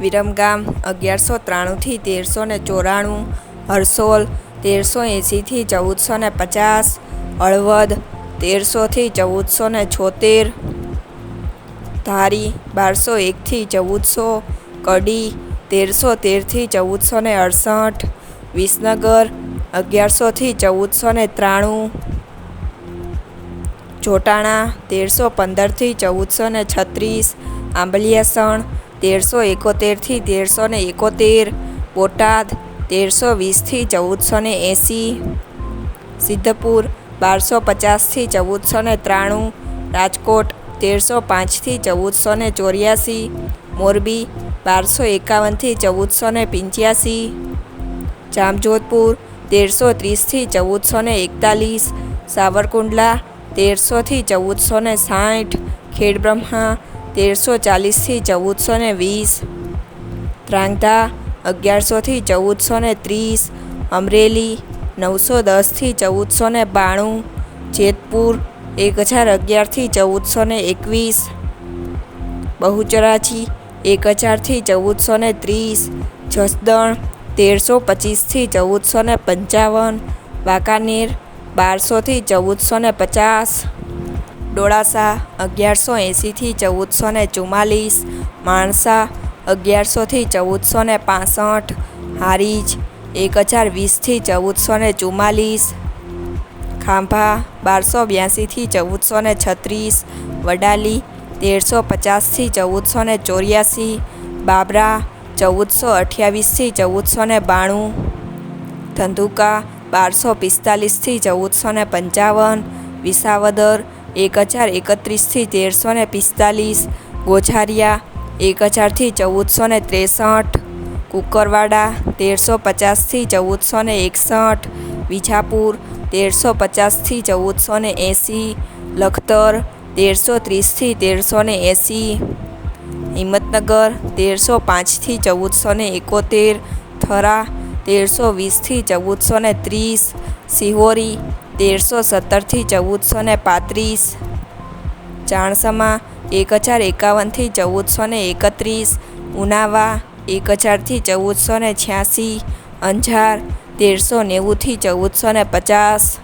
વિરમગામ અગિયારસો ત્રાણુંથી તેરસો ને ચોરાણું, હરસોલ તેરસો એંસીથી ચૌદસો ને પચાસ, હળવદ તેરસોથી ચૌદસો ને છોતેર, ધારી બારસો એકથી ચૌદસો, કડી તેરસો તેરથી ચૌદસો ને અડસઠ, વિસનગર અગિયારસોથી ચૌદસો ને ત્રાણું જોટાણા તેરસો પંદરથી ચૌદસો ને છત્રીસ આંબલિયાસણ તેરસો એકોતેરથી તેરસો ને એકોતેર, બોટાદ તેરસો વીસથી ચૌદસો ને એંસી, સિદ્ધપુર બારસો પચાસથી ચૌદસો ને ત્રાણું, રાજકોટ તેરસો પાંચથી ચૌદસો ને ચોર્યાસી, મોરબી બારસો એકાવનથી ચૌદસો ને પંચ્યાસી, જામજોધપુર તેરસો ત્રીસથી ચૌદસો ને એકતાલીસ, સાવરકુંડલા તેરસોથી ચૌદસો ને સાઠ, ખેડબ્રહ્મા તેરસો ચાલીસથી ચૌદસો ને વીસ, ત્રાંગધા અગિયારસોથી ચૌદસો ને ત્રીસ, અમરેલી નવસો દસથી ચૌદસો ને બાણું, જેતપુર એક હજાર અગિયારથી ચૌદસો ને એકવીસ, બહુચરાજી એક હજારથી ચૌદસો ને ત્રીસ, જસદણ તેરસો પચીસથી ચૌદસો ને પંચાવન, વાંકાનેર બારસોથી ચૌદસો ને પચાસ ડોળાસા, અગિયારસો એંસીથી ચૌદસો ને ચુમ્માલીસ માણસા, અગિયારસોથી ચૌદસો ને પાસઠ, હારીજ, એક હજાર વીસથી ચૌદસો ને ચુમ્માલીસ ખાંભા, બારસો બ્યાસીથી ચૌદસો ને છત્રીસ, વડાલી, તેરસો પચાસથી ચૌદસો ને ચોર્યાસી, બાબરા, ચૌદસો અઠ્યાવીસથી ચૌદસો ને બાણું, ધંધુકા, બારસો પિસ્તાલીસથી ચૌદસો ને પંચાવન, વિસાવદર એક હજાર એકત્રીસથી તેરસો ને પિસ્તાલીસ ગોઝારિયા એક હજારથી ચૌદસો ને ત્રેસઠ, કુકરવાડા તેરસો પચાસથી ચૌદસો ને એકસઠ, વિજાપુર તેરસો પચાસથી ચૌદસો ને એંસી, લખતર તેરસો ત્રીસથી તેરસો ને એંસી, હિંમતનગર તેરસો પાંચથી ચૌદસો ને એકોતેર, થરા તેરસો વીસથી ચૌદસો ને ત્રીસ, સિહોરી તેરસો સત્તરથી ચૌદસો ને પાંત્રીસ. ચાણસમા એક હજાર એકાવનથી ચૌદસો ને એકત્રીસ. ઉનાવા એક હજારથી ચૌદસો ને છ્યાસી. અંજાર તેરસો નેવુંથી ચૌદસો ને પચાસ.